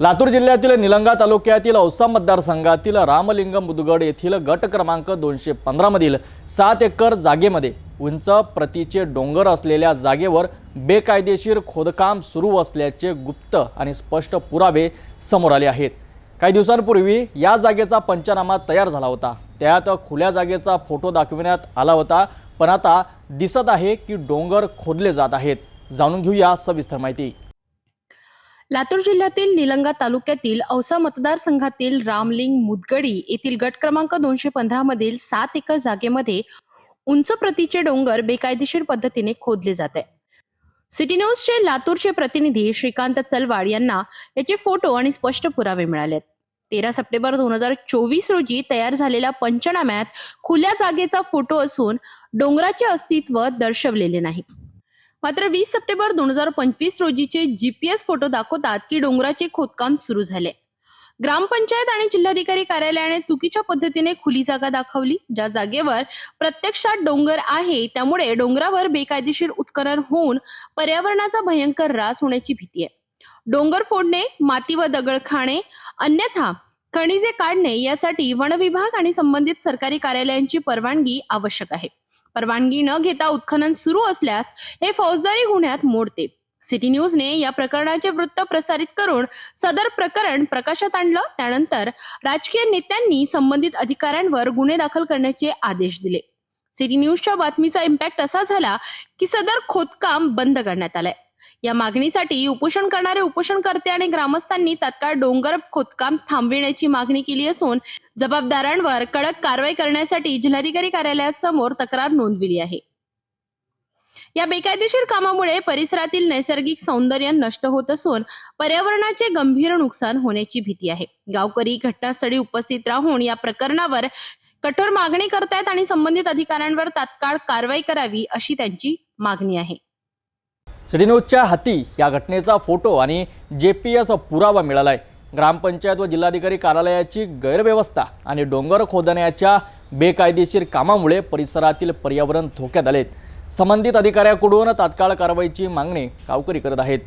लातूर जिल्ह्यातील निलंगा तालुक्यातील औसा मतदारसंघातील रामलिंग मुदगड येथील गट क्रमांक दोनशे पंधरामधील सात एकर जागेमध्ये उंच प्रतीचे डोंगर असलेल्या जागेवर बेकायदेशीर खोदकाम सुरू असल्याचे गुप्त आणि स्पष्ट पुरावे समोर आले आहेत. काही दिवसांपूर्वी या जागेचा पंचनामा तयार झाला होता. त्यात खुल्या जागेचा फोटो दाखविण्यात आला होता पण आता दिसत आहे की डोंगर खोदले जात आहेत. जाणून घेऊया सविस्तर माहिती. लातूर जिल्ह्यातील निलंगा तालुक्यातील औसा मतदारसंघातील रामलिंग मुदगडी येथील गट क्रमांक दोनशे पंधरा मधील सात एकर जागेमध्ये उंच प्रतीचे डोंगर बेकायदेशीर पद्धतीने खोदले जात. आहे सिटी न्यूजचे लातूरचे प्रतिनिधी श्रीकांत चलवाड यांना याचे फोटो आणि स्पष्ट पुरावे मिळालेत. तेरा सप्टेंबर दोन हजार चोवीस रोजी तयार झालेल्या पंचनाम्यात खुल्या जागेचा फोटो असून डोंगराचे अस्तित्व दर्शवलेले नाही. मात्र वीस सप्टेंबर दोन हजार पंचवीस रोजीचे जीपीएस फोटो दाखवतात की डोंगराचे खोदकाम सुरू झाले. ग्रामपंचायत आणि जिल्हाधिकारी कार्यालयाने चुकीच्या पद्धतीने खुली जागा दाखवली. ज्या जागेवर प्रत्यक्षात डोंगर आहे त्यामुळे डोंगरावर बेकायदेशीर उत्खनन होऊन पर्यावरणाचा भयंकर ऱ्हास होण्याची भीती आहे. डोंगर फोडणे माती व दगड खाणे अन्यथा खनिजे काढणे यासाठी वन विभाग आणि संबंधित सरकारी कार्यालयांची परवानगी आवश्यक आहे. परवानगी न घेता उत्खनन सुरू असल्यास हे फौजदारी गुन्ह्यात मोडते. सिटी न्यूजने या प्रकरणाचे वृत्त प्रसारित करून सदर प्रकरण प्रकाशात आणलं. त्यानंतर राजकीय नेत्यांनी संबंधित अधिकाऱ्यांवर गुन्हे दाखल करण्याचे आदेश दिले. सिटी न्यूजच्या बातमीचा इम्पॅक्ट असा झाला की सदर खोदकाम बंद करण्यात आलंय. या मागणीसाठी उपोषण करणारे उपोषणकर्ते आणि ग्रामस्थांनी तात्काळ डोंगर खोदकाम थांबविण्याची मागणी केली असून जबाबदारांवर कडक कारवाई करण्यासाठी जिल्हाधिकारी कार्यालयासमोर तक्रार नोंदविली आहे. या बेकायदेशीर कामामुळे परिसरातील नैसर्गिक सौंदर्य नष्ट होत असून पर्यावरणाचे गंभीर नुकसान होण्याची भीती आहे. गावकरी घटनास्थळी उपस्थित राहून या प्रकरणावर कठोर मागणी करतायत आणि संबंधित अधिकाऱ्यांवर तात्काळ कारवाई करावी अशी त्यांची मागणी आहे. सिटी हाती या घटनेचा फोटो आणि जे पी एस पुरावा मिळाला आहे ग्रामपंचायत व जिल्हाधिकारी कार्यालयाची गैरव्यवस्था आणि डोंगर खोदण्याच्या बेकायदेशीर कामामुळे परिसरातील पर्यावरण धोक्यात आलेत. संबंधित अधिकाऱ्याकडून तात्काळ कारवाईची मागणी गावकरी करत आहेत.